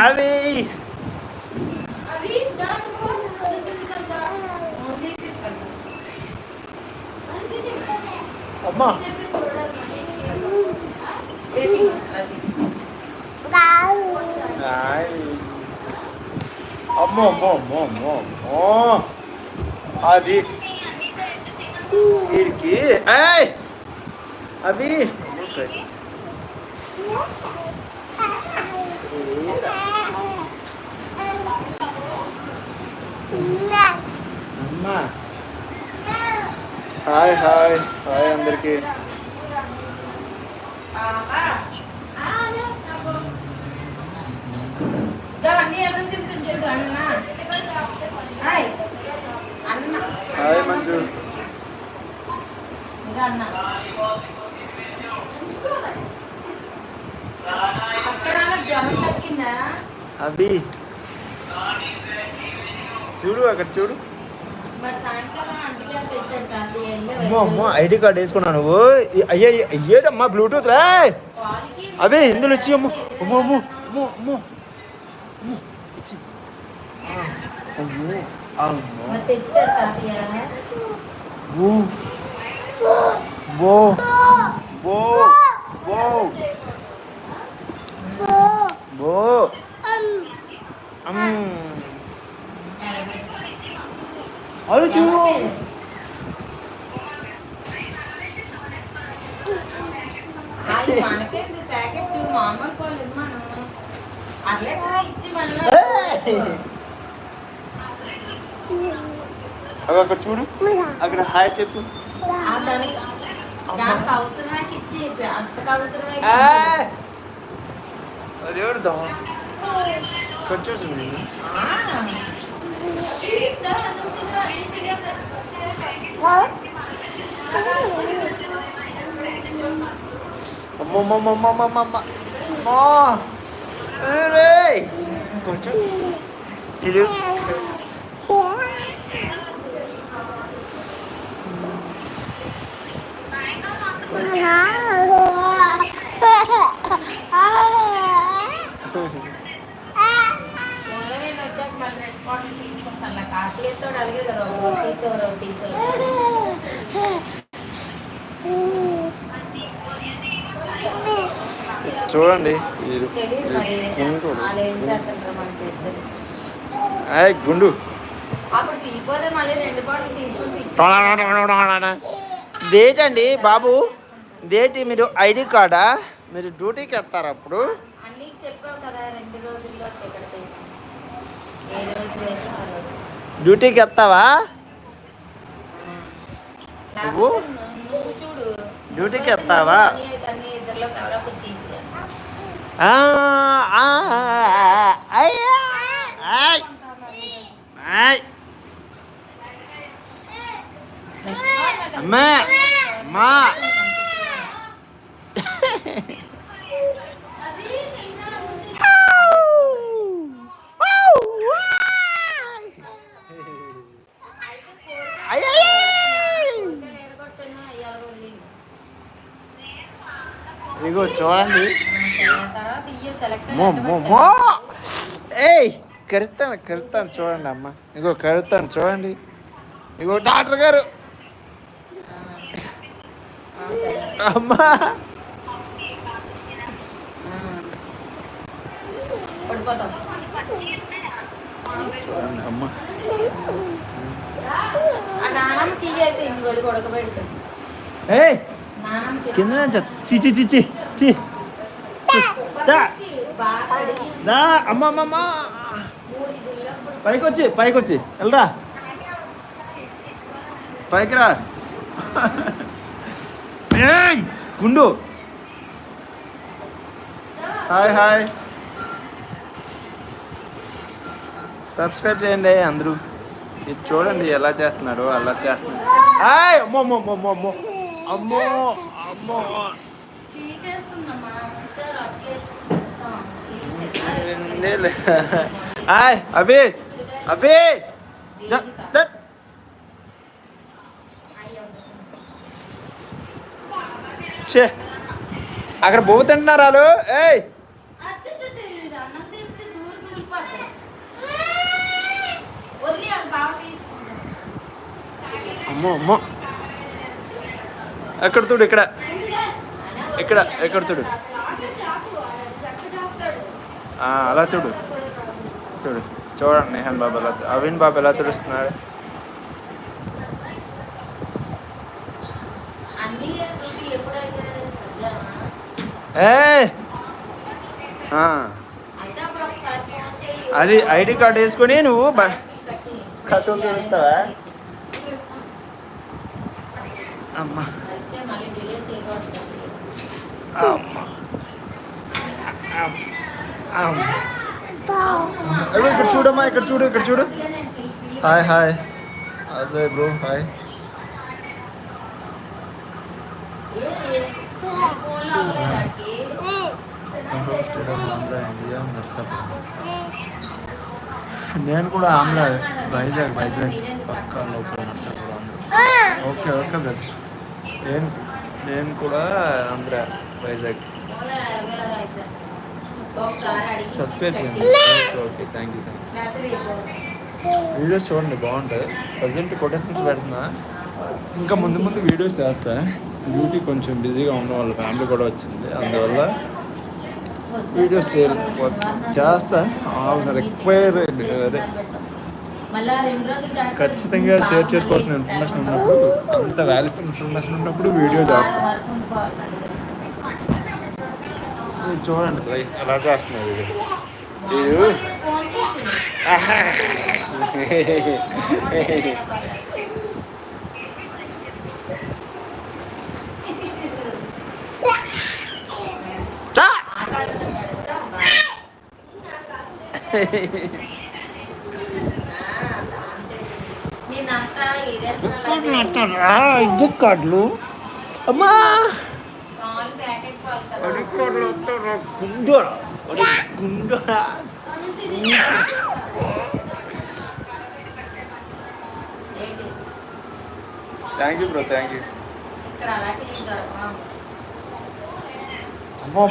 అవి అవి దాటుకో కదా ఓన్లీ తీసుకుంటా అందుకే అమ్మా చెప్పి చూడాలి వెయిటింగ్ అది ఆయ్. అమ్మో అమ్మో అమ్మో అమ్మో అమ్మో అది వీడికి ఏయ్ అవి అమ్మా. Hi hi. హాయ్ అందరికి. ఆహా తింటుంది హాయ్ అన్న హాయ్ మంజు ఇంకా అన్న అక్కడ జ్వరం తగ్గిందా అవి చూడు అక్కడ చూడు. అమ్మో అమ్మో ఐడి కార్డ్ వేసుకున్నావు నువ్వు? అయ్యే అయ్యేటమ్మా బ్లూటూత్ రా. అవే ఇందులో వచ్చి అమ్మో అమ్మో అమ్మో అమ్మో అమ్మో. అమ్మో వచ్చి. బో. బో. బో. బో. అమ్. అది చూడు మామూలు పాలు ఇవ్వను అట్లా ఇచ్చి మన ఏయ్! అవి అక్కడ చూడు అక్కడ హాయ్ చెప్పు ఆ దానికి దానికి అవసరమైతే ఇచ్చి అంతకు అవసరమైతే ఏయ్! అది ఎవరు దమ్మ కొంచెం చూడు ఆ, అమ్మమ్మమ్మమ్మమ్మమ్మ అమ్మా రే కొంచెం ఇది ఓన్లీ నేను వచ్చాక మళ్ళీ పెట్టుకోవడం తీసుకుంటాను కాసేతో అడిగే కదా రోటీతో రోటీతో చూడండి ఇది తెలియదు మరి గుండు వాళ్ళు ఏం చేస్తుంటారు మనకి తెలియదు. ఏయ్, గుండు అప్పుడు తీపోతే మళ్ళీ రెండు బాటలు తీసుకొని ఇచ్చి దేటండి బాబు. దేటి మీరు ఐడి కార్డా? మీరు డ్యూటీకి వెళ్తారు అప్పుడు? చెప్పావు కదా రెండు రోజుల్లో డ్యూటీకి వస్తావా? నువ్వు? డ్యూటీకి వస్తావా? అన్నీ అన్నీ ఇగో చూడండి. ఏయ్ కరుతాను కరుతాను చూడండి అమ్మ. ఇగో కరుతాను చూడండి. ఇగో డాక్టర్ గారు. అమ్మా. చూడండి అమ్మ. ఆ కింద నుంచి చి చి చి చి చి దా. బాగా కడిగి దా అమ్మ అమ్మ పైకి వచ్చి పైకి వచ్చి వెళ్ళరా పైకి రా గుండు. Hi hi. సబ్స్క్రైబ్ చేయండి అందరూ. ఇది చూడండి ఎలా చేస్తున్నాడు అలా చేస్తున్నాడు. హాయ్ అమ్మో అమ్మో అమ్మో అమ్మో. అమ్మో అమ్మో. ఆయ్ లే హాయ్ అభి అభి చె అక్కడ బొవ్వు తింటున్నారు వాళ్ళు? ఏయ్. అమ్మో అమ్మో. ఎక్కడ చూడు ఇక్కడ. ఇక్కడ ఎక్కడ చూడు. అలా చూడు. చూడు. చూడండి నేహన్ బాబు ఎలా అవిన్ బాబు ఎలా తుడుస్తున్నాడు. ఏ! అది ఐడి కార్డు వేసుకొని నువ్వు బ- తిరుగుతావా అమ్మా. అమ్మా అమ్మా. అయ్యో, ఇక్కడ చూడమ్మా ఇక్కడ చూడు ఇక్కడ చూడు hi hi Ajay bro hi నేను కూడా ఆంధ్ర వైజాగ్ వైజాగ్ పక్క లోపల నర్సాపురం ఓకే ఓకే బ్రదర్ నేను నేను కూడా ఆంధ్ర వైజాగ్. సబ్స్క్రైబ్ చేయండి. Okay okay thank you thank you videos చూడండి బాగుంటుంది ప్రజెంట్ కొటేషన్స్ పెడుతున్నా. ఇంకా ముందు ముందు వీడియోస్ చేస్తా. డ్యూటీ కొంచెం బిజీగా ఉండడం వాళ్ళ ఫ్యామిలీ కూడా వచ్చింది. అందువల్ల వీడియోస్ చేయాలి చేస్తా. రిక్వైర్ అదే. ఖచ్చితంగా షేర్ చేసుకోవాల్సిన ఇన్ఫర్మేషన్ ఉన్నప్పుడు అంత వాల్యుబుల్ ఇన్ఫర్మేషన్ ఉన్నప్పుడు వీడియో చేస్తాం. చూడండి లై, ఎలా చేస్తున్నారు ఇది. ఇది? ఇది కార్డులు అమ్మా! గుండోరా. గుండోరా. Thank you bro thank you అమ్మో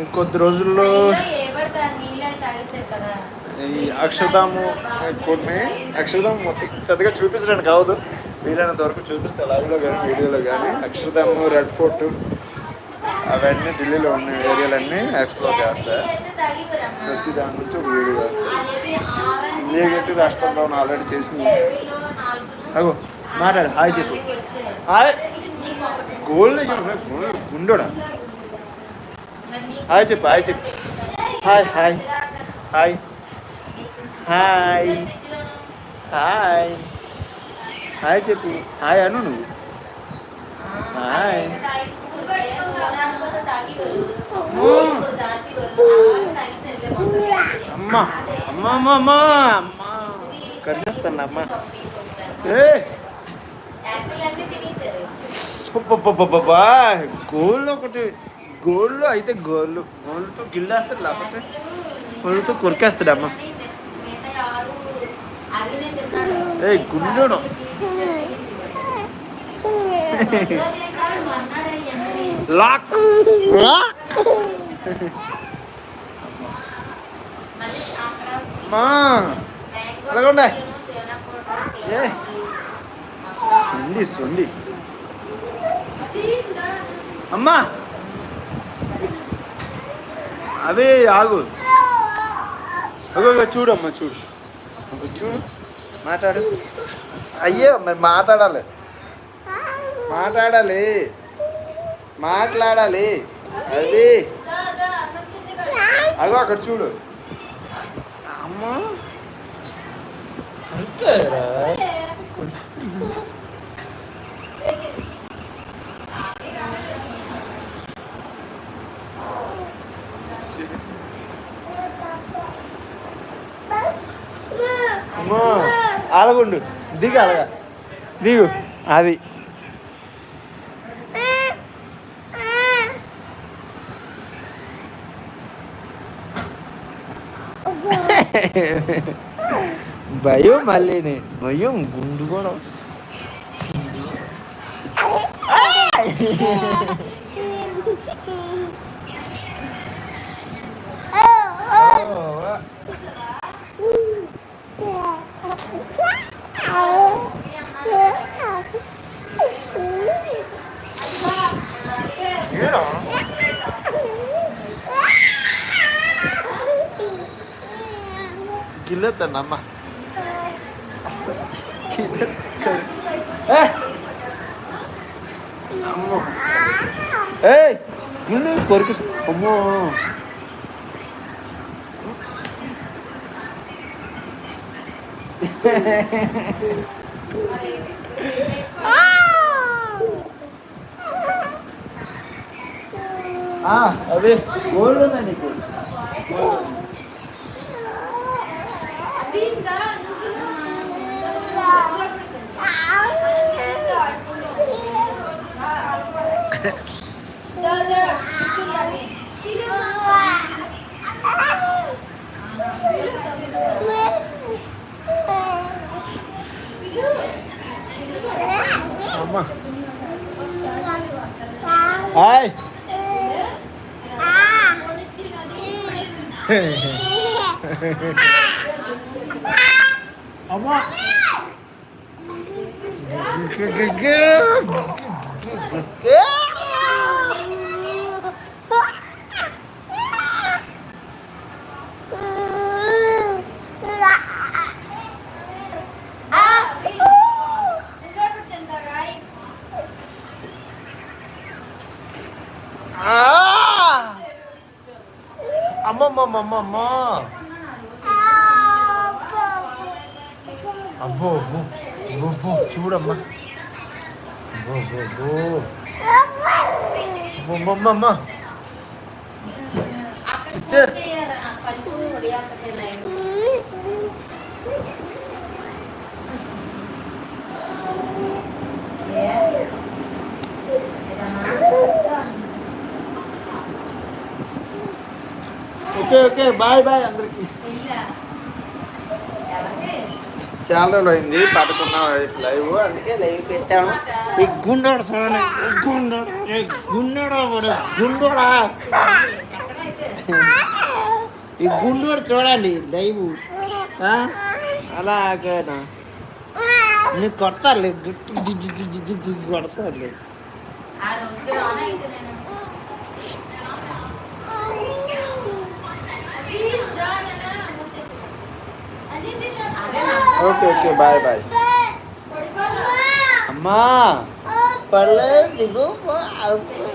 ఇంకొద్ది రోజుల్లో ఈ అక్షరధాము కొన్ని అక్షరధాము మొత్తం పెద్దగా చూపించడానికి కావదు వీలైనంత వరకు చూపిస్తే లైవ్లో కానీ వీడియోలో కానీ అక్షరధాము రెడ్ ఫోర్ట్ అవన్నీ ఢిల్లీలో ఉన్న ఏరియాలన్నీ ఎక్స్ప్లోర్ చేస్తా అయితే తాగిపోరమ్మా ప్రతి దాని నుంచి ఒక వీడియో చేస్తా అదేవి ఆరెంజ్ ఇండియా గట్టి రాష్ట్ర భవన్ ఆల్రెడీ చేసింది? అగో మాట్లాడు హాయ్ చెప్పు. హాయ్. ఒకటి గోల్డ్ గుండోడా? హాయ్ చెప్పు హాయ్ చెప్పు. Hi hi hi hi hi hi చెప్పు హాయ్ అను నువ్వు. హాయ్. అమ్మ అమ్మ అమ్మ అమ్మ. అమ్మ కరిచేస్తాను అమ్మ. ఏ. గోళ్ళు ఒకటి. గోళ్ళు అయితే గోళ్ళు గోళ్ళతో గిల్లేస్తాడు లేకపోతే గోళ్ళతో కొరికేస్తాడు అమ్మ ఏయ్, గుండోడు. లాక్ లాక్ అమ్మా అలాగే ఉండే. ఏ. సొండి సొండి అమ్మా అవే ఆగు. అగో చూడమ్మ చూడు. చూడు. మాట్లాడు. అయ్యో మరి మాట్లాడాలి. మాట్లాడాలి. మాట్లాడాలి. అది. అగో అక్కడ చూడు. అమ్మా. అంతేరా అలాగుండు దిగు అలాగా దిగు అది భయం మళ్ళీ భయం గుండు కూడా ఏరా గిల్లొద్దండి అమ్మ అమ్మో ఏయ్ గిల్లు కొరికి అమ్మో ఆ, అదే గోల్డ్ ఉందా నీకు దీందా అమ్మ హాయ్ అమ్మ అమ్మమ్మమ్మమ్మ అబ్బో అబ్బో అబ్బో అబ్బో చూడమ్మా అబ్బో అబ్బో అబ్బో అమ్మమ్మమ్మ చిచ్చే పలుపు ఉడియాపచ్చే line okay okay bye bye అందరికి చాలా రోజులు అయింది పడుకున్న లైవ్. అందుకే లైవ్ పెట్టాము ఈ గుండోడు సోని గుండోడు ఏ గుండోడు ఈ గుండోడు చూడండి లైవ్. ఆ? అలాగేనా? నీకు కొడతారులే జిజ్జి కొడతారులే. ఓకే ఓకే బాయ్ బాయ్ అమ్మా పర్లేదు ఎందుకు అయితే తలుపులు